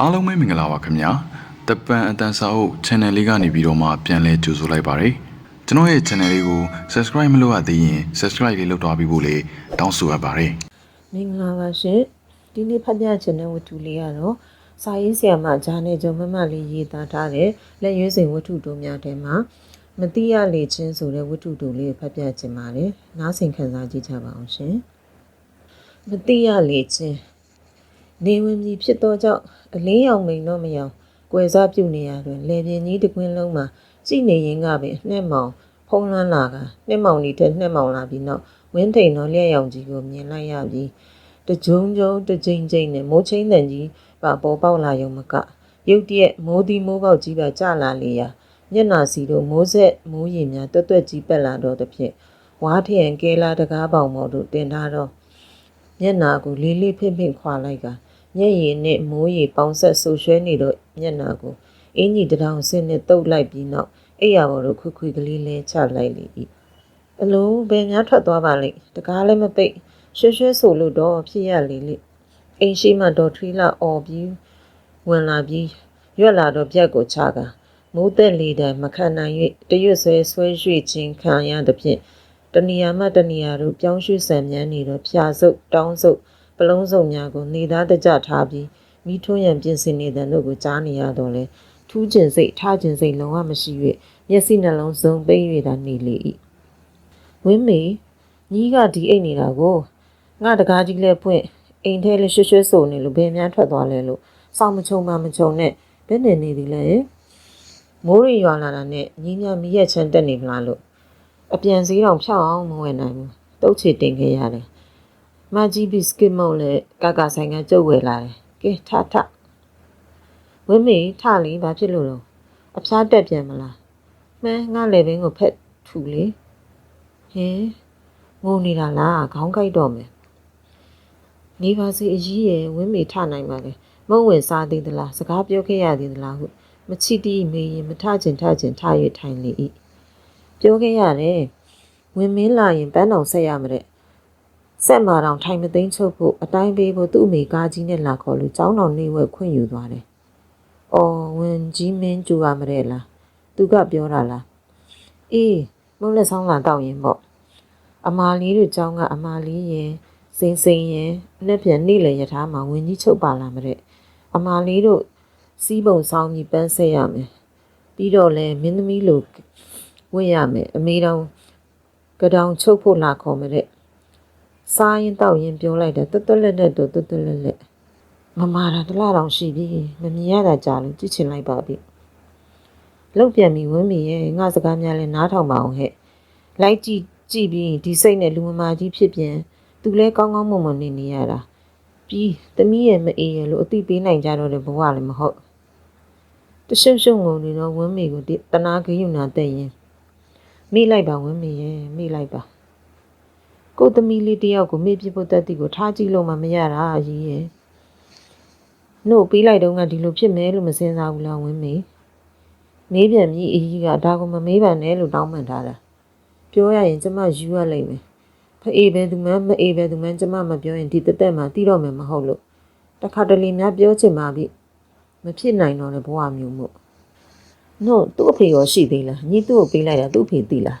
အားလုံးပဲမင်္ဂလာပါခင်ဗျာတပန်အတန်စာအုပ် channel လေးကနေပြီးတော့မှပြန်လဲကြိုဆိုလိုက်ပါတယ်ကျွန်တော်ရဲ့ channel လေးကို subscribe မလုပ်ရသေးရင် subscribe လေးလုပ်သွားပြီးဖို့လေတောင်းဆိုအပ်ပါတယ်မင်္ဂလာပါရှင်ဒီနေ့ဖတ်ပြချင်တဲ့ဝတ္ထုလေးကတော့စာရေးဆရာမဂျာနေကျော်မမလေးရေးသားထားတဲ့လက်ရွေးစိန်ဝတ္ထုတို့များထဲမှာမတိရလေချင်းဆိုတဲ့ဝတ္ထုတို့လေးကိုဖတ်ပြချင်ပါတယ်နားဆင်ခံစားကြည့်ကြပါအောင်ရှင်မတိရလေချင်း နေဝင်ကြီးဖြစ်သောကြောင့်အလင်းရောင်မိန်တော့မယောင်ကွယ်စားပြုနေရတွင်လေပြင်းကြီးတစ်ကွင်းလုံးမှာကြည်နေရင်ကပင်နှက်မောင်ဖုံးလွှမ်းလာကနှက်မောင်ဒီတဲ့နှက်မောင်လာပြီးနောက်ဝင်းထိန်သောလျက်ရောင်ကြီးကိုမြင်လိုက်ရပြီးတကြုံကြုံတကြိမ်ကြိမ်နဲ့မိုးချင်းတန်ကြီးပါပေါ်ပေါက်လာရုံမကရုတ်တရက်မိုးဒီမိုးပေါက်ကြီးပါကျလာလေရာမျက်နာစီတို့မိုးဆက်မိုးရင်များတွတ်တွတ်ကြီးပက်လာတော့တဲ့ဖြင့်ဝါထရန်ကဲလာတကားပေါင်ပေါ်တို့တင်ထားတော့မျက်နာကိုလေးလေးဖိဖိခွာလိုက်က မျက်ရည်နဲ့မိုးရည်ပေါင်းဆက်ဆူရွှဲနေတော့မျက်နာကိုအင်းကြီးတထောင်ဆင်းနဲ့တုပ်လိုက်ပြီးနောက်အိယာဘော်တို့ခွခွကလေးလဲချလိုက်လေ၏အလုံးဘယ်များထွက်သွားပါလိမ့်တကားလည်းမပိတ်ရွှဲရွှဲဆိုလို့တော့ဖြစ်ရလေလေအိမ်ရှိမှဒေါ်ထရီလာអော်ပြီးဝင်လာပြီးရွက်လာတော့ပြက်ကိုချကမိုးသက်လေတံမခံနိုင်၍တရွတ်ဆွဲဆွဲရွှေ့ခြင်းခံရသဖြင့်တဏီယာမတဏီယာတို့ပြောင်းရွှေ့ဆံမြန်းနေတော့ဖြာစုပ်တောင်းစုပ်ပ လုံးစုပ်များကိုနေသားတကြထားပြီးမိထွန်းရန်ပြင်ဆင်နေတဲ့တို့ကိုကြားနေရတော့လေထူးကျင်စိတ်ထားကျင်စိတ်လုံးဝမရှိ၍မျက်စိနှလုံးစုံပိတ်၍သာနေလေ၏ဝင်းမေညီးကဒီအိတ်နေတာကိုငါတကားကြီးလဲဖွင့်အိမ်ထဲလဲရွှွှွှဆိုနေလို့ဘယ်များထွက်သွားလဲလို့စောင့်မချုံမှမချုံနဲ့ဘယ်နေနေသည်လဲမိုးရီရွာလာတာနဲ့ညီညာမီးရက်ချမ်းတက်နေမလားလို့အပြန်စည်းတော်ဖြောက်အောင်မဝင်နိုင်ဘူးတုတ်ချေတင်ခဲ့ရတယ် မကြီးဘီစကစ်မုတ်လဲကာကာဆိုင်ကကြုတ်ဝယ်လာတယ်ကဲထထဝင်းမေထလီဘာဖြစ်လို့လဲအဖျားတက်ပြန်မလားမန်းငါလေဘင်းကိုဖက်ထူလေဟင်ငိုနေတာလားခေါင်းကိုက်တော့မယ်နေပါစေအကြီးရဲ့ဝင်းမေထနိုင်ပါလေမုံဝင်စားသေးသလားစကားပြောခဲ့ရသေးသလားဟုမချီတီးမေးရင်မထကျင်ထကျင်ထ၍ထိုင်လေ၏ပြောခဲ့ရတယ်ဝင်မင်းလာရင်ပန်းတော်ဆက်ရမတဲ့ ဆက်မာတောင်ထိုင်မသိမ်းချုပ်ဖို့အတိုင်းပေးဖို့သူ့အမေကားကြီးနဲ့လာခေါ်လို့ကျောင်းတော်နေဝဲခွင့်ယူသွားတယ်။အော်ဝင်ကြီးမင်းကြူရမတဲ့လားသူကပြောတာလားအေးမုံလက်ဆောင်လာတော့ရင်ပေါ့အမာလီတို့ကျောင်းကအမာလီရင်စိန်စိန်ရင်နှစ်ပြန်နေလေရထားမှာဝင်ကြီးချုပ်ပါလာမတဲ့အမာလေးတို့စီးပုံဆောင်ကြီးပန်းဆက်ရမယ်ပြီးတော့လဲမင်းသမီးလိုဝင့်ရမယ်အမေတော်ကတောင်ချုပ်ဖို့လာခေါ်မတဲ့ စားရင်တောက်ရင်ပြောလိုက်တယ်တွတ်တွတ်လက်လက်တို့တွတ်တွတ်လက်လက်မမာတာတစ်လားတောင်ရှိပြီမမြင်ရတာကြာလို့ကြည့်ချင်လိုက်ပါပြီလောက်ပြန်ပြီးဝင်းမီရဲ့ငါစကားများလဲနားထောင်ပါအောင်ဟဲ့လိုက်ကြည့်ကြည့်ပြီးဒီစိတ်နဲ့လူမမာကြီးဖြစ်ပြန်သူလဲကောင်းကောင်းမွန်မွန်နေနေရတာပြီးသမီးရဲ့မအေးရလို့အတိပေးနိုင်ကြတော့တဲ့ဘဝလည်းမဟုတ်တရှုပ်ရှုပ်ငုံနေတော့ဝင်းမေကိုတနာခယူနာတဲ့ရင်မိလိုက်ပါဝင်းမေရဲ့မိလိုက်ပါ ကိုသမီးလေးတယောက်ကိုမိပြဖို့တက်တီကိုထားကြည့်လို့မှမရတာအကြီးရဲ့နှုတ်ပေးလိုက်တော့ကဒီလိုဖြစ်မယ်လို့မစင်စားဘူးလားဝင်းမေမေးပြန်ပြီးအကြီးကဒါကိုမမေးပါနဲ့လို့တောင်းပန်ထားတာပြောရရင်ကျမယူရလိမ့်မယ်ဖအေးပဲသူမမအေးပဲသူမကျမမပြောရင်ဒီတက်တက်မှတီးတော့မယ်မဟုတ်လို့တခါတလေများပြောချင်ပါပြီမဖြစ်နိုင်တော့တဲ့ဘဝမျိုးမို့နို့သူ့အဖေရောရှိသေးလားညီသူ့ကိုပေးလိုက်တာသူ့အဖေသိလား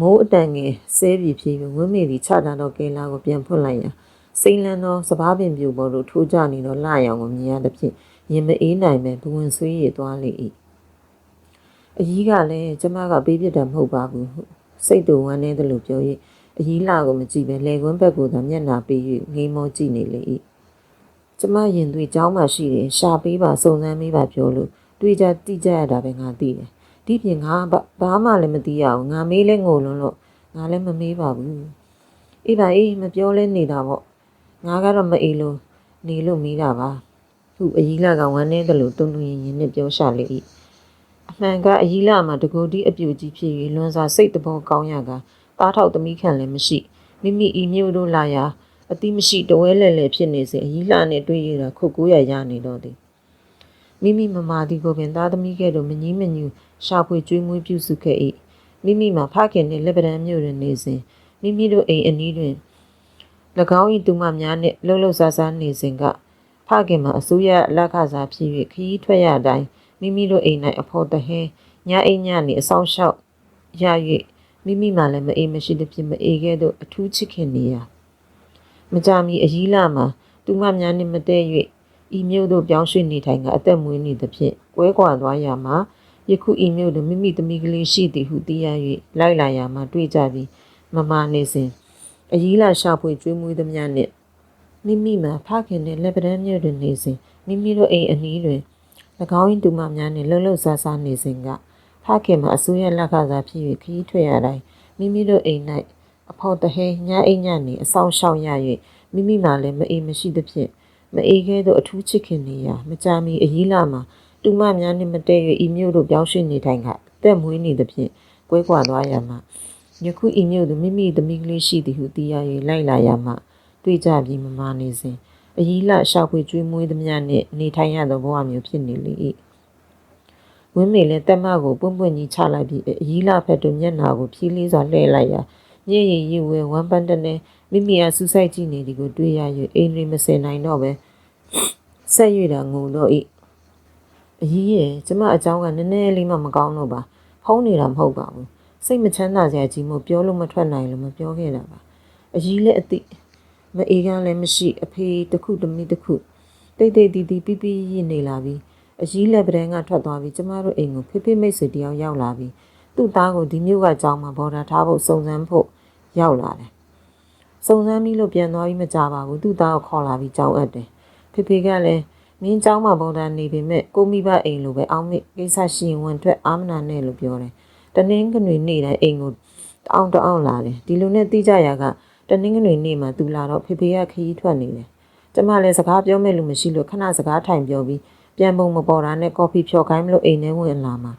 မိုးအတန်ငယ်ဆဲပြီဖြစ်ပြီးဝင်းမေသည်ခြတာတော့ကဲလာကိုပြန်ဖွင့်လိုက်ရာစိန်လန်းသောစပားပင်ပြူပေါ်သို့ထိုးကြနေသောလှရောင်ကိုမြင်ရသဖြင့်ရင်မအေးနိုင်ပဲဘဝင်ဆွေးရည်သွားလေ၏အကြီးကလည်းကျမကပေးပြတာမဟုတ်ပါဘူးစိတ်တူဝမ်းနေတယ်လို့ပြော၍အကြီးလှကိုမကြည့်ပဲလေကွန်းဘက်ကသာမျက်နှာပေး၍ငိမ်းမောကြည့်နေလေ၏ကျမရင်သွေးကြောင်းမှရှိတယ်ရှာပေးပါစုံစမ်းပေးပါပြောလို့တွေ့ကြတိကြရတာပဲငါသိတယ် ဒီပြင်ငါဘာမှလည်းမသိရဘူးငါမေးလဲငိုလွန်းလို့ငါလည်းမမေးပါဘူးအေးပါအေးမပြောလဲနေတာပေါ့ငါကတော့မအေးလို့နေလို့မေးတာပါသူအကြီးလာကဝမ်းနေတယ်လို့တုံတုံရင်ရင်နဲ့ပြောရှာလေ၏အမှန်ကအကြီးလာမှာတကူတီးအပြူကြီးဖြစ်၍လွန်စွာစိတ်တဘောကောင်းရကတားထောက်သမီးခံလည်းမရှိမိမိဤမျိုးတို့လာရာအတိမရှိတဝဲလဲလဲဖြစ်နေစဉ်အကြီးလှနဲ့တွေ့ရတာခုတ်ကိုရရနေတော့သည်မိမိမမာဒီကိုပင်သားသမီးကဲ့သို့မငီးမညူ ရှာဖွေကျွေးမွေးပြုစုခဲ့၏မိမိမှာဖခင်နှင့်လက်ပံမြို့တွင်နေစဉ်မိမိတို့အိမ်အနီးတွင်၎င်း၏သူမများနှင့်လှုပ်လှုပ်ရှားရှားနေစဉ်ကဖခင်မှာအစိုးရလက်ခစားဖြစ်၍ခရီးထွက်ရတိုင်းမိမိတို့အိမ်၌အဖို့တဟင်းညအိမ်ညနေအဆောင်လျှောက်ရ၍မိမိမှလည်းမအေးမရှိသဖြင့်မအေးခဲ့သို့အထူးချစ်ခင်နေရာမကြမီအကြီးလာမှာသူမများနှင့်မတည့်၍ဤမြို့သို့ပြောင်းရွှေ့နေထိုင်ကအသက်မွေးနေသဖြင့်ကွဲကွာသွားရမှာ ယခုဤမြို့တွင်မိမိသမီးကလေးရှိသည်ဟုသိရ၍လိုက်လာရမှာတွေ့ကြပြီးမမနေစဉ်အကြီးလာရှာဖွေကျွေးမွေးသည်များနှင့်မိမိမှာဖခင်နှင့်လက်ပံမြို့တွင်နေစဉ်မိမိတို့အိမ်အနီးတွင်၎င်း၏တူမများနှင့်လှုပ်လှုပ်ဆားဆားနေစဉ်ကဖခင်မှာအစိုးရလက်ကစားဖြစ်၍ခရီးထွက်ရတိုင်းမိမိတို့အိမ်၌အဖို့တဟဲညအိမ်ညနေအဆောင်ရှောက်ရ၍မိမိမှာလည်းမအေးမရှိသဖြင့်မအေးခဲသောအထူးချစ်ခင်နေရာမကြာမီအကြီးလာမှာ တူမများနှင့်မတည့်၍ဤမြို့တို့ပြောင်းရွှေ့နေတိုင်းကအသက်မွေးနေသဖြင့်ကွဲကွာသွားရမှာယခုဤမြို့သို့မိမိသမီးကလေးရှိသည်ဟုသိရ၍လိုက်လာရမှာတွေ့ကြပြီးမမာနေစဉ်အကြီးလရှောက်ဖွေကျွေးမွေးသမျှနှင့်နေထိုင်ရသောဘဝမျိုးဖြစ်နေလေ၏ဝင်းမေလည်းတက်မကိုပွန့်ပွန့်ကြီးချလိုက်ပြီးအကြီးလဖက်တွင်မျက်နာကိုဖြီးလေးစွာလှည့်လိုက်ရာညစ်ရည်ရည်ဝဲဝမ်းပန်းတနေမိမိအားစူးစိုက်ကြည့်နေသည်ကိုတွေ့ရ၍အိမ်ရီမစင်နိုင်တော့ပဲဆက်၍တာငုံတော့၏ အကြီးရဲ့ကျမအကြောင်းကနည်းနည်းလေးမှမကောင်းလို့ပါဖုံးနေတာမဟုတ်ပါဘူးစိတ်မချမ်းသာစရာကြီးမို့ပြောလို့မထွက်နိုင်လို့မပြောခဲ့တာပါအကြီးလည်းအတိမအေးကလည်းမရှိအဖေတစ်ခုတမိတစ်ခုတိတ်တိတ်တီတီပြပြရည်နေလာပြီးအကြီးလက်ပဒံကထွက်သွားပြီးကျမတို့အိမ်ကိုဖိဖိမိတ်ဆွေတယောက်ရောက်လာပြီးသူ့သားကိုဒီမျိုးကကြောင်းမှာဘော်ဒါထားဖို့စုံစမ်းဖို့ရောက်လာတယ်စုံစမ်းပြီးလို့ပြန်သွားပြီးမကြပါဘူးသူ့သားကိုခေါ်လာပြီးကြောင်းအပ်တယ်ဖေဖေကလည်း မင်းเจ้าမှာဘော်ဒါနေပေမဲ့ကိုမိဘအိမ်လိုပဲအောင်းမိကိစ္စရှိရင်ဝင်ထွက်အာမနာနဲ့လို့ပြောတယ်တနင်္ဂနွေနေ့တိုင်းအိမ်ကိုတအောင်တအောင်လာတယ်ဒီလိုနဲ့တိကြရက တနင်္ဂနွေနေ့မှာသူလာတော့ဖေဖေကခရီးထွက်နေတယ်။ကျမလည်းစကားပြောမဲ့လူမရှိလို့ခဏစကားထိုင်ပြောပြီးပြန်ပုံမပေါ်တာနဲ့ကော်ဖီဖြော်ခိုင်းမလို့အိမ်ထဲဝင်လာမှာ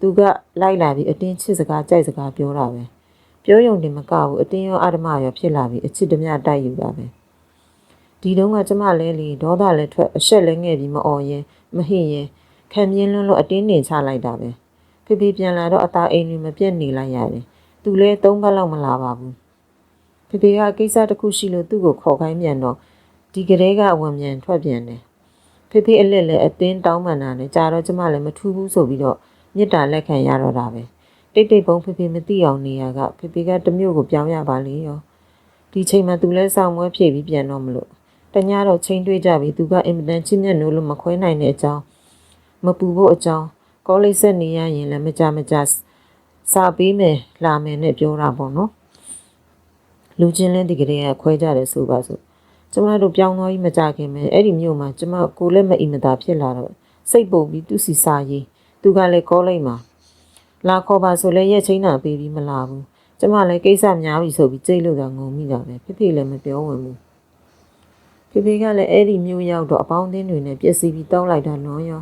သူကလိုက်လာပြီးအတင်းချစ်စကားကြိုက်စကားပြောတာပဲ။ပြောယုံတင်မကဘူးအတင်းရောအာဓမရောဖြစ်လာပြီးအချစ်တမျှတိုက်ယူတာပဲ။ ဒီတုန်းကကျမလဲလေဒေါသလည်းထွက်အဆက်လဲငဲ့ပြီးမအော်ရင်မဟင့်ရင်ခံပြင်းလွန်းလို့အတင်းနေချလိုက်တာပဲ။ဖေဖေပြန်လာတော့အသားအိမ်တွေမပြတ်နေလိုက်ရတယ်။သူလဲသုံးပတ်လောက်မလာပါဘူး။ဖေဖေကကိစ္စတစ်ခုရှိလို့သူ့ကိုခေါ်ခိုင်းပြန်တော့ဒီကလေးကအဝင်မြန်ထွက်ပြန်တယ်ဖေဖေအလက်လည်းအတင်းတောင်းပန်တာနဲ့ကြာတော့ကျမလည်းမထူးဘူးဆိုပြီးတော့မြစ်တာလက်ခံရတော့တာပဲတိတ်တိတ်ပုံဖေဖေမသိအောင်နေရကဖေဖေကတမျိုးကိုပြောင်းရပါလေရောဒီချိန်မှာသူလည်းဆောင်မွဲဖြည့်ပြီးပြန်တော့မလို့ တညတော့ချိန်တွေးကြပြီးသူကအင်မတန်ချစ်မြတ်နိုးလို့မခွဲနိုင်တဲ့အကြောင်းမပူဖို့အကြောင်းကောလိပ်ဆက်နေရရင်လည်းမကြမကြစာပေးမယ်လာမယ်နဲ့ပြောတာပေါ့နော်လူချင်းလင်းဒီကလေးကခွဲကြတယ်ဆိုပါစို့ကျမတို့ပြောင်းသွားပြီးမကြခင်ပဲအဲ့ဒီမြို့မှာကျမကိုလည်းမအီမသာဖြစ်လာတော့စိတ်ပုတ်ပြီးသူစီစာရေးသူကလည်းကောလိုက်မှာလာခေါ်ပါဆိုလဲရက်ချင်းတာပေးပြီးမလာဘူးကျမလည်းကိစ္စများပြီဆိုပြီးကြိတ်လို့တော့ငုံမိတာပဲဖေဖေလည်းမပြောဝင်ဘူး ဖေဖေကလည်းအဲ့ဒီမြို့ရောက်တော့အပေါင်းအသင်းတွေနဲ့ပြည့်စည်ပြီးတောင်းလိုက်တာနော်ရော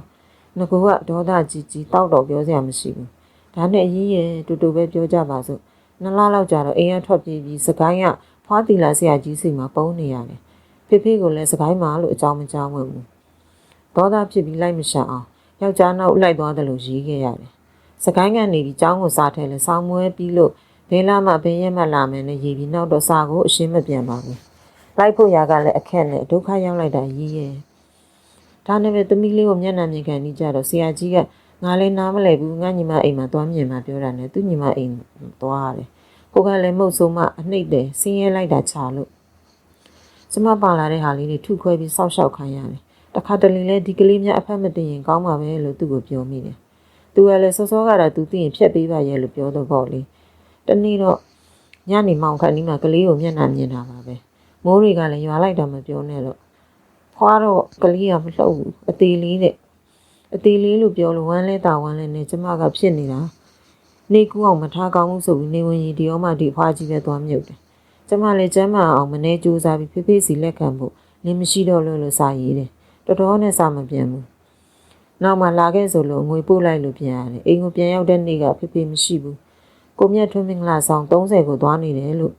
ငကူကဒေါသကြီးကြီးတောက်တော့ပြောစရာမရှိဘူးဒါနဲ့အရင်ရဲ့တူတူပဲပြောကြပါစို့နှစ်လလောက်ကြာတော့အိမ်ကထွက်ပြေးပြီးစကိုင်းကဖွားတီလာဆရာကြီးစိတ်မှာပုံနေရတယ်။ဖေဖေကိုလည်းစကိုင်းမှာလို့အကြောင်းမကြားဝင်ဘူး။ဒေါသဖြစ်ပြီးလိုက်မရှက်အောင်ယောက်ျားနောက်လိုက်သွားတယ်လို့ရေးခဲ့ရတယ်။စကိုင်းကနေပြီးကျောင်းကိုစားထဲလဲဆောင်းမွဲပြီးလို့ဘဲလာမှဘဲရက်မှလာမယ်နဲ့ရေးပြီးနောက်တော့စာကိုအရှင်းမပြန်ပါဘူး။ လိုက်ဖို့ရာကလည်းအခက်နဲ့ဒုက္ခရောက်လိုက်တာရေးရဲ့။ဒါနဲ့ပဲသမီးလေးကိုမျက်နှာမြင်ခံနေကြတော့ဆရာကြီးကငါလည်းနားမလဲဘူးငါညီမအိမ်မှာသွားမြင်မှာပြောတာနဲ့သူညီမအိမ်သွားရတယ်။ကိုကလည်းမုတ်ဆုံးမအနှိမ့်တယ်ဆင်းရဲလိုက်တာချလို့ကျမပါလာတဲ့ဟာလေးတွေထုခွဲပြီးစောက်ရှောက်ခိုင်းရတယ်။တခါတလေလဲဒီကလေးများအဖက်မတင်ရင်ကောင်းမှာပဲလို့သူ့ကိုပြောမိတယ်။သူကလည်းစောစောကတော့သူသိရင်ဖြတ်ပေးပါရဲ့လို့ပြောတော့ပေါ့လေ။တနေ့တော့ညနေမောင်ခန့်ဒီမှာကလေးကိုမျက်နှာမြင်တာပါပဲ။ မိုးတွေကလည်းရွာလိုက်တာမပြောနဲ့တော့ဖွားတော့ကလေးကမလှုပ်ဘူးအသေးလေးနဲ့အသေးလေးလို့ပြောလို့ဝမ်းလဲတာဝမ်းလဲနဲ့ကျမကဖြစ်နေတာနေကူအောင်မထားကောင်းဘူးဆိုပြီးနေဝင်ရီဒီရောမှဒီဖွားကြီးပဲသွားမြုပ်တယ်ကျမလည်းကျမ်းမအောင်မနေကြိုးစားပြီးဖေဖေစီလက်ခံဖို့လင်းမရှိတော့လို့လို့စာရေးတယ်တော်တော်နဲ့စာမပြန်ဘူးနောက်မှလာခဲ့ဆိုလို့ငွေပို့လိုက်လို့ပြန်ရတယ်အိမ်ကိုပြန်ရောက်တဲ့နေ့ကဖေဖေမရှိဘူးကိုမြတ်ထွန်းမင်္ဂလာဆောင်30ကိုသွားနေတယ်လို့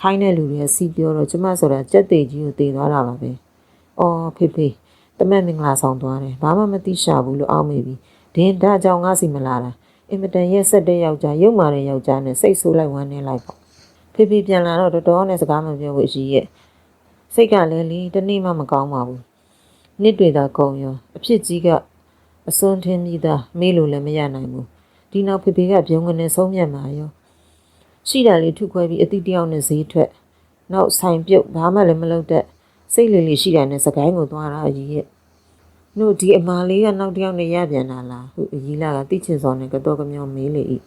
ခိုင်းတဲ့လူတွေကစီပြောတော့ကျမဆိုတာကြက်သေးကြီးကိုတည်သွားတာပါပဲအော်ဖေဖေတမက်မင်္ဂလာဆောင်သွားတယ်ဘာမှမသိရှာဘူးလို့အောက်မေပြီးဒင်းဒါကြောင့်ငါစီမလာတာအင်မတန်ရက်ဆက်တဲ့ယောက်ျားရုပ်မာတဲ့ယောက်ျားနဲ့စိတ်ဆိုးလိုက်ဝမ်းနေလိုက်ပေါ့ဖေဖေပြန်လာတော့တော်တော်နဲ့စကားမပြောဘူးအကြီးရဲ့စိတ်ကလည်းလေတနေ့မှမကောင်းပါဘူးနှစ်တွေသာကုန်ရောအဖြစ်ကြီးကအစွန်းထင်းပြီးသားမေးလို့လည်းမရနိုင်ဘူးဒီနောက်ဖေဖေကပြုံးကနေဆုံးမြတ်มาရော ရှိတာလေးထုခွဲပြီးအတိတယောက်နဲ့ဈေးထွက်နောက်ဆိုင်ပြုတ်ဘာမှလည်းမလုပ်တဲ့စိတ်လေးလေးရှိတာနဲ့စကိုင်းကိုသွားတာအကြီးရဲ့တို့ဒီအမာလေးကနောက်တစ်ယောက်နဲ့ရပြန်လာလားဟုအကြီးလာကတိချင်စော်နဲ့ကတော့ကမျောမေးလေ၏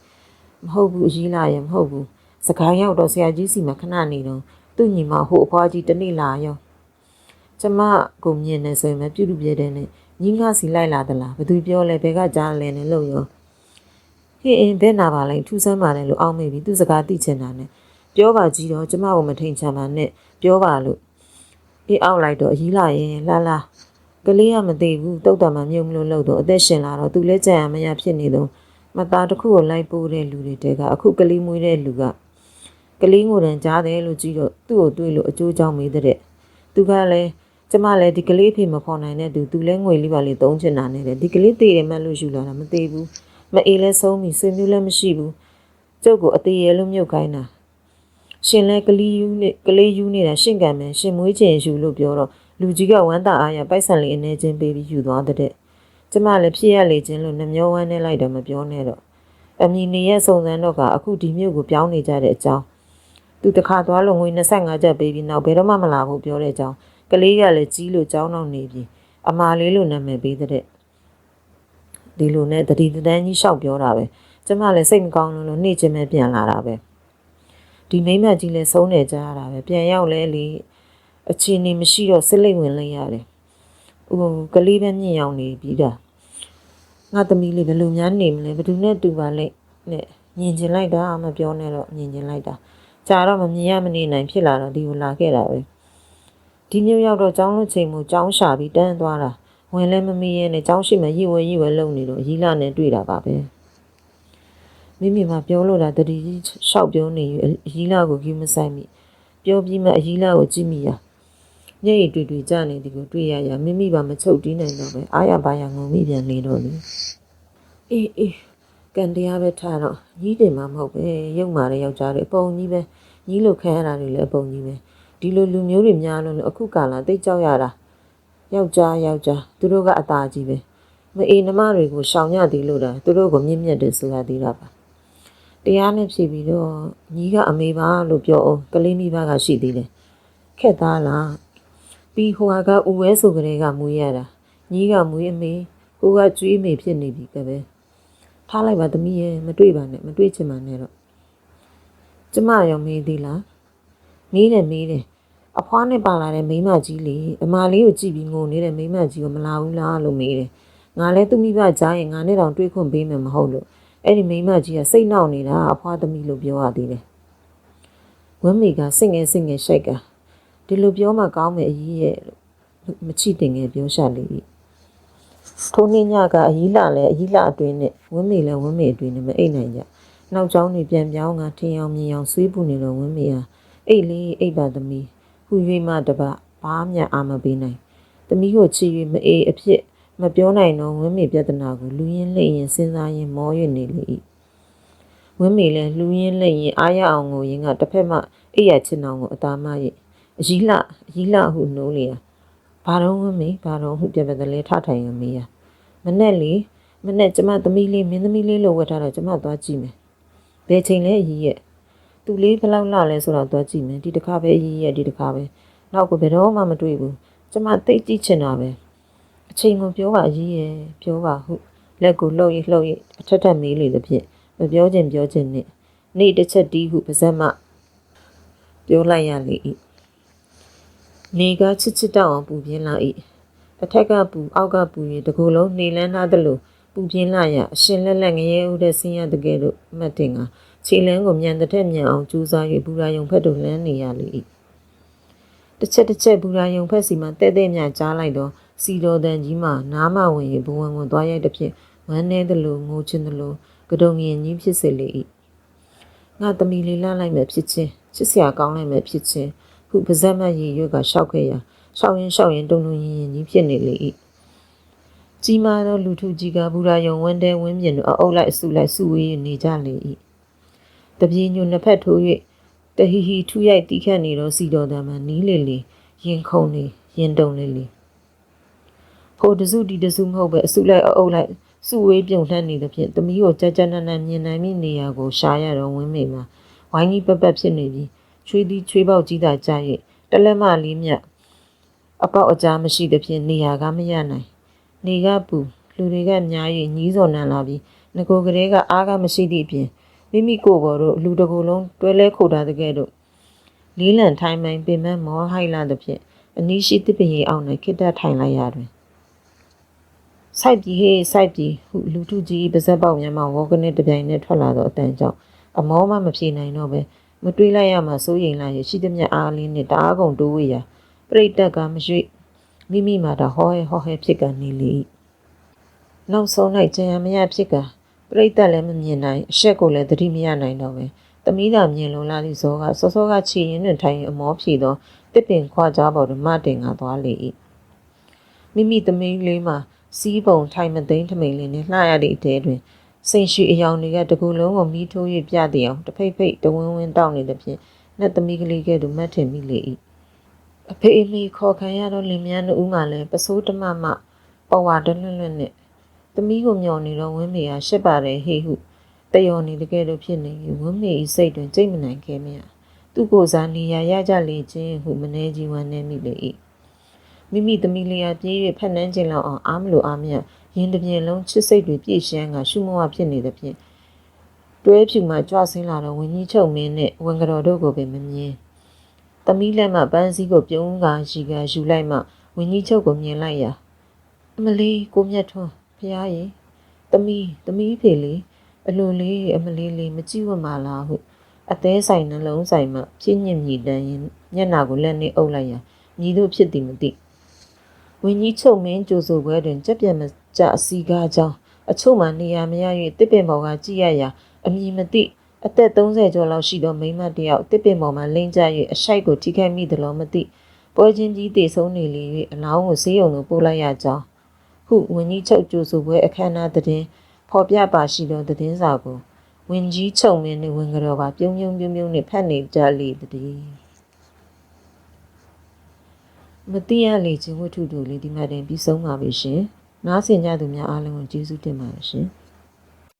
မဟုတ်ဘူးအကြီးလာရင်မဟုတ်ဘူးစကိုင်းရောက်တော့ဆရာကြီးစီမှာခဏနေတော့သူ့ညီမဟိုအဖွားကြီးတနေ့လာရောကျမကိုမြင်နေဆိုရင်မပြုတ်ပြတဲ့နဲ့ညီငါစီလိုက်လာသလားဘသူပြောလဲဘယ်ကကြားလဲနဲ့လို့ရော ဟင်းအင်းဘယ်နာပါလဲထူးဆန်းပါလဲလို့အောင်းမိပြီသူစကားသိချင်တာနဲ့ပြောပါကြီးတော့ကျမကိုမထိန်ချမ်းပါနဲ့ပြောပါလို့အေးအောက်လိုက်တော့အကြီးလာရင်လာလာကလေးကမသိဘူးတုတ်တံမှမြုံမလို့လို့တော့အသက်ရှင်လာတော့သူလည်းကြံရမရဖြစ်နေတော့မသားတစ်ခုကိုလိုက်ပိုးတဲ့လူတွေတဲကအခုကလေးမွေးတဲ့လူကကလေးငိုတန်ကြားတယ်လို့ကြည့်တော့သူ့ကိုတွေ့လို့အကျိုးကြောင့်မေးတဲ့သူကလည်းကျမလည်းဒီကလေးဖေမဖော်နိုင်တဲ့သူသူလည်းငွေလေးပါလေးသုံးချင်တာနဲ့လေဒီကလေးတည်တယ်မှလို့ယူလာတာမသေးဘူး မအေးလဲဆုံးပြီဆွေမျိုးလည်းမရှိဘူးကျုပ်ကိုအသေးရဲလို့မြုပ်ခိုင်းတာရှင်လဲကလေးယူနေကလေးယူနေတာရှင့်ကံမယ်ရှင်မွေးချင်ယူလို့ပြောတော့လူကြီးကဝမ်းသာအားရပိုက်ဆံလေးအနေချင်းပေးပြီးယူသွားတဲ့ကျမလည်းဖြစ်ရလေခြင်းလို့နှမျောဝမ်းနဲ့လိုက်တော့မပြောနဲ့တော့အမီနေရဲ့စုံစမ်းတော့ကအခုဒီမြို့ကိုပြောင်းနေကြတဲ့အကြောင်းသူတခါသွားလို့ငွေ25ကျပ်ပေးပြီးနောက်ဘယ်တော့မှမလာဘူးပြောတဲ့အကြောင်းကလေးကလည်းကြီးလို့ကြောင်းတော့နေပြီအမာလေးလို့နာမည်ပေးတဲ့ ဒီလိုနဲ့တတိတန်းကြီးရှောက်ပြောတာပဲကျမလည်းစိတ်မကောင်းလို့လို့နှိမ့်ချင်မဲ့ပြန်လာတာပဲဒီမိမကြီးလည်းဆုံးနေကြရတာပဲပြန်ရောက်လဲလေအချင်းနေမရှိတော့စစ်လိတ်ဝင်လိုက်ရတယ်ဟိုကလေးပဲမြင့်ရောက်နေပြီဒါငါသမီးလေးဘယ်လိုများနေမလဲဘယ်သူနဲ့တူပါလဲနဲ့မြင်ကျင်လိုက်တာမပြောနဲ့တော့မြင်ကျင်လိုက်တာကြာတော့မမြင်ရမနေနိုင်ဖြစ်လာတော့ဒီကိုလာခဲ့တာပဲဒီမျိုးရောက်တော့ចောင်းလို့ချိန်မှုចောင်းရှာပြီးတန်းသွားတာ ဝင်လဲမမီးရဲနဲ့ចောင်းရှိမှရည်ဝဲရည်ဝဲလုံနေတော့အကြီးလာနဲ့တွေ့တာပါပဲမိမိမပြောလို့တာတတိကြီးရှောက်ပြောနေအကြီးလာကိုကြီးမဆိုင်မိပြောပြီးမှအကြီးလာကိုကြည့်မိရညရိတ်တွေ့တွေ့ကြနေဒီကိုတွေ့ရရမိမိပါမချုပ်တီးနိုင်တော့ပဲအားရပါရငုံမိပြန်နေတော့လေအေးအေးကန်တရားပဲထားတော့ညီးတယ်မှမဟုတ်ပဲရုပ်မာတဲ့ယောက်ျားတွေအပုံကြီးပဲညီးလို့ခံရတာတွေလည်းအပုံကြီးပဲဒီလိုလူမျိုးတွေများလို့အခုကာလသိကြောက်ရတာ ယောက်ျားယောက်ျားသူတို့ကအตาကြီးပဲမအေးနှမတွေကိုရှောင်ရသေးလို့တာသူတို့ကိုမြင့်မြတ်တယ်ဆိုရသေးတာပါတရားနဲ့ဖြေပြီးတော့ညီးကအမေပါလို့ပြောအောင်ကလေးမိဘကရှိသေးတယ်ခက်သားလားပြီးဟိုကဦးဝဲဆိုကလေးကမူရတာညီးကမူအမေကိုကကျွေးအမေဖြစ်နေပြီကပဲထားလိုက်ပါသမီးရဲ့မတွေ့ပါနဲ့မတွေ့ချင်ပါနဲ့တော့ကျမရောမေးသေးလားမေးတယ်မေးတယ် အဖွားနဲ့ပါလာတဲ့မိန်းမကြီးလေအမလေးကိုကြည့်ပြီးငိုနေတဲ့မိန်းမကြီးကိုမလာဘူးလားလို့မေးတယ်ငါလည်းသူ့မိဘကြားရင်ငါနဲ့တောင်တွေ့ခွင့်ပေးမယ်မဟုတ်လို့အဲ့ဒီမိန်းမကြီးကစိတ်နှောက်နေတာအဖွားသမီးလို့ပြောရသေးတယ်ဝမ်းမေကစိတ်ငယ်စိတ်ငယ်ရှိုက်ကဒီလိုပြောမှကောင်းမယ်အကြီးရဲ့လို့မချစ်တင်ငယ်ပြောရှာလေ၏ထိုနေ့ညကအကြီးလာလဲအကြီးလာအတွင်းနဲ့ဝမ်းမေလဲဝမ်းမေအတွင်းနဲ့မအိတ်နိုင်ကြနောက်ကျောင်းတွေပြန်ပြောင်းကထင်းအောင်မြင်အောင်ဆွေးပူနေတော့ဝမ်းမေဟာအိတ်လေးအိတ်ပါသမီး ဟူ၍မှတပဘာမှအာမပေးနိုင်သမီးကိုချီ၍မအေးအဖြစ်မပြောနိုင်တော့ဝမ်းမေပြဿနာကိုလူရင်းလိမ့်ရင်စဉ်းစားရင်မောရနေလေ၏ဝမ်းမေလဲလူရင်းလိမ့်ရင်အားရအောင်ကိုရင်ကတစ်ဖက်မှအိတ်ရချင်အောင်ကိုအသားမရဲ့အကြီးလာအကြီးလာဟုနိုးလေရဘာတော့ဝမ်းမေဘာတော့ဟုပြပတလဲထထိုင်ရမေးရမနဲ့လေမနဲ့ကျမသမီးလေးမင်းသမီးလေးလို့ဝတ်ထားတော့ကျမသွားကြည့်မယ်ဘယ်ချိန်လဲအကြီးရဲ့ သူလေးဘယ်လောက်လာလဲဆိုတော့သွားကြည့်မယ်ဒီတစ်ခါပဲအကြီးရဲ့ဒီတစ်ခါပဲနောက်ကဘယ်တော့မှမတွေ့ဘူးကျမသိကြည့်ချင်တာပဲအချိန်ကိုပြောပါအကြီးရဲ့ပြောပါဟုလက်ကိုလှုပ်ရလှုပ်ရအထက်ထက်မေးလေသဖြင့်မပြောချင်ပြောချင်နဲ့နေ့တစ်ချက်တီးဟုပါဇက်မှပြောလိုက်ရလေ၏နေကချစ်ချစ်တောက်အောင်ပူပြင်းလာ၏အထက်ကပူအောက်ကပူရင်တကူလုံးနေလန်းထားသလိုပူပြင်းလာရအရှင်လက်လက်ငရဲဦးတဲ့ဆင်းရတကယ်လို့မှတ်တင်က ခြေလန်းကိုမြန်တဲ့ထက်မြန်အောင်ကြိုးစား၍ဘူရာယုံဖက်တို့လန်းနေရလေ၏တစ်ချက်တစ်ချက်ဘူရာယုံဖက်စီမှတဲ့တဲ့မြကြားလိုက်တော့စီတော်တန်ကြီးမှနားမဝင်၍ဘဝံကိုသွားရိုက်တစ်ဖြင့်ဝမ်းနေသလိုငိုချင်သလိုကတုံငင်ကြီးဖြစ်စေလေ၏ငါသမီးလေးလှလိုက်မယ်ဖြစ်ချင်းချစ်စရာကောင်းလိုက်မယ်ဖြစ်ချင်းခုပါဇက်မတ်ရည်ရွက်ကရှောက်ခဲ့ရာရှောက်ရင်ရှောက်ရင်တုံတုံရင်ရင်ကြီးဖြစ်နေလေ၏ကြီးမားသောလူထုကြီးကဘူရာယုံဝန်းတဲဝင်းပြင်တို့အအုပ်လိုက်အစုလိုက်စုဝေးနေကြလေ၏ တပြေညွနှစ်ဖက်ထိုး၍တဟီဟီထူရိုက်တီးခတ်နေသောစီတော်တံမှနီးလေလေရင်ခုန်လေရင်တုံလေလေဟိုတစုဒီတစုမဟုတ်ပဲအစုလိုက်အုပ်လိုက်စုဝေးပြုံလှမ်းနေသဖြင့်သမီးကိုကြကြနနမြင်နိုင်မိနေရာကိုရှာရတော့ဝင်းမိမှာဝိုင်းကြီးပက်ပက်ဖြစ်နေပြီးချွေးသည်ချွေးပေါက်ကြီးသာကြား၍တလက်မလေးမြတ်အပေါက်အကြားမရှိသဖြင့်နေရာကမရနိုင်နေကပူလူတွေကများ၍ညီးစော်နံလာပြီးငကိုကလေးကအားကမရှိသည့်အပြင် မိမိကိုယ်ပေါ်တို့လူတစ်ကိုယ်လုံးတွဲလဲခိုတာတကဲ့သို့လေးလံထိုင်မိုင်ပင်မမောဟိုက်လာသည်ဖြင့်အနီးရှိတစ်ပင်ရီအောင်၌ခိတ္တထိုင်လိုက်ရတွင်စိုက်ပြီးဟေးစိုက်ပြီးဟုလူထုကြီးပါဇက်ပေါက်များမှဝေါကနေတပြိုင်နက်ထွက်လာသောအတန်ကြောင့်အမောမှမဖြေနိုင်တော့ပဲမတွေးလိုက်ရမှစိုးရိမ်လာရရှိသည်မြတ်အားလေးနှင့်တအားကုန်တိုးဝေရာပြိတ္တကမရွေ့မိမိမှာတော့ဟောဟဲဟောဟဲဖြစ်ကနေလေ၏နောက်ဆုံး၌ကြံရမရဖြစ်က ပြိတ္တလည်းမမြင်နိုင်အဆက်ကိုလည်းသတိမရနိုင်တော့ပဲသမီးသာမြင်လုံလာသည့်ဇောကစောစောကချီရင်တွင်ထိုင်အမောဖြေသောတစ်ပင်ခွာကြားပေါ်တွင်မတင်ငါသွားလေ၏မိမိသမီးလေးမှာစီးပုံထိုင်မသိမ်းထမိန်လေးနှင့်လှရသည့်အတဲတွင်စိန်ရှိအယောင်တွေကတကူလုံးကိုမီးထိုး၍ပြသည်အောင်တဖိတ်ဖိတ်တဝင်းဝင်းတောက်နေသဖြင့်နတ်သမီးကလေးကဲ့သို့မတ်ထင်မိလေ၏အဖေအမိခေါ်ခံရသောလင်မြန်းတို့မှလည်းပစိုးတမမပဝါတလွတ်လွတ်နှင့် သမီးကိုမျောနေတော့ဝင်းမေဟာရှစ်ပါတယ်ဟေဟုတယောနေတကယ်လို့ဖြစ်နေရင်ဝမ်းမေဤစိတ်တွင်ကြိတ်မနိုင်ခဲ့မရသူကိုယ်စားနေရရကြလေခြင်းဟုမနေကြီးဝမ်းနေမိလေ၏မိမိသမီးလေးအားပြေး၍ဖက်နှန်းခြင်းလောက်အောင်အားမလိုအားမရရင်တစ်ပြင်လုံးချစ်စိတ်တွေပြည့်ရှမ်းကရှုမဝဖြစ်နေသဖြင့်တွဲဖြူမှကြွဆင်းလာတော့ဝင်းကြီးချုပ်မင်းနှင့်ဝန်ကတော်တို့ကိုပင်မမြင်သမီးလက်မှပန်းစည်းကိုပြုံးကာရှိကယူလိုက်မှဝင်းကြီးချုပ်ကိုမြင်လိုက်ရာအမလေးကိုမြတ်ထွန်း ဖျားရင်သမီးသမီးဖေလေးအလိုလေးအမလေးလေးမကြည့်ဝတ်ပါလားဟုအသေးဆိုင်နှလုံးဆိုင်မှပြင်းညင်မြည်တမ်းရင်မျက်နာကိုလက်နဲ့အုပ်လိုက်ရန်ညီတို့ဖြစ်သည်မသိဝင်းကြီးချုပ်မင်းကြိုဆိုပွဲတွင်ကြက်ပြက်မကြအစီကားကြောင်းအချို့မှနေရာမရ၍တစ်ပင်ပေါ်ကကြည့်ရရာအမည်မသိအသက်30ကျော်လောက်ရှိသောမိန်းမတစ်ယောက်တစ်ပင်ပေါ်မှလိမ့်ကျ၍အရှိုက်ကိုထိခိုက်မိသလိုမသိပွဲချင်းကြီးတေဆုံးနေလေ၍အလောင်းကိုဆေးရုံသို့ပို့လိုက်ရကြောင်း ဟုဝင်းကြီးချုပ်ကြိုဆိုပွဲအခမ်းအနားတွင်ဖော်ပြပါရှိသောသတင်းစာကိုဝင်ကြီးချုံမင်းနှင့်ဝင်ကြောပါပြုံးပြုံးပြုံးပြုံးနှင့်ဖတ်နေကြလေသည်မတိရလေခြင်းဝတ္ထုတို့လေးဒီမှာတင်ပြီးဆုံးပါပြီရှင်နားဆင်ကြသူများအားလုံးကိုကျေးဇူးတင်ပါတယ်ရှင်